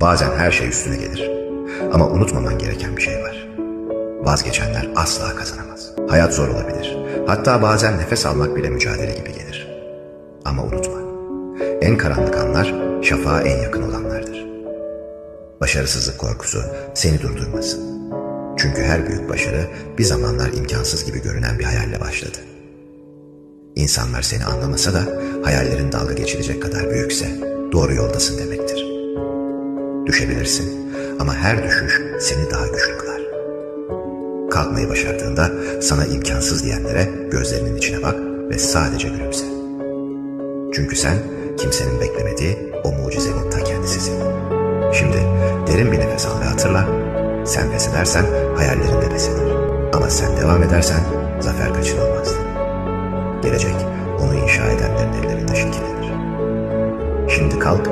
Bazen her şey üstüne gelir. Ama unutmaman gereken bir şey var. Vazgeçenler asla kazanamaz. Hayat zor olabilir. Hatta bazen nefes almak bile mücadele gibi gelir. Ama unutma. En karanlık anlar şafağa en yakın olanlardır. Başarısızlık korkusu seni durdurmasın. Çünkü her büyük başarı bir zamanlar imkansız gibi görünen bir hayalle başladı. İnsanlar seni anlamasa da hayallerin dalga geçilecek kadar büyükse doğru yoldasın demektir. Düşebilirsin ama her düşüş seni daha güçlü kılar. Kalkmayı başardığında sana imkansız diyenlere gözlerinin içine bak ve sadece gülümse. Çünkü sen kimsenin beklemediği o mucizenin ta kendisisin. Şimdi derin bir nefes al ve hatırla. Sen pes edersen hayallerin de pes. Ama sen devam edersen zafer kaçınılmazdır. Gelecek onu inşa edenlerin ellerinde şekillenir. Şimdi kalk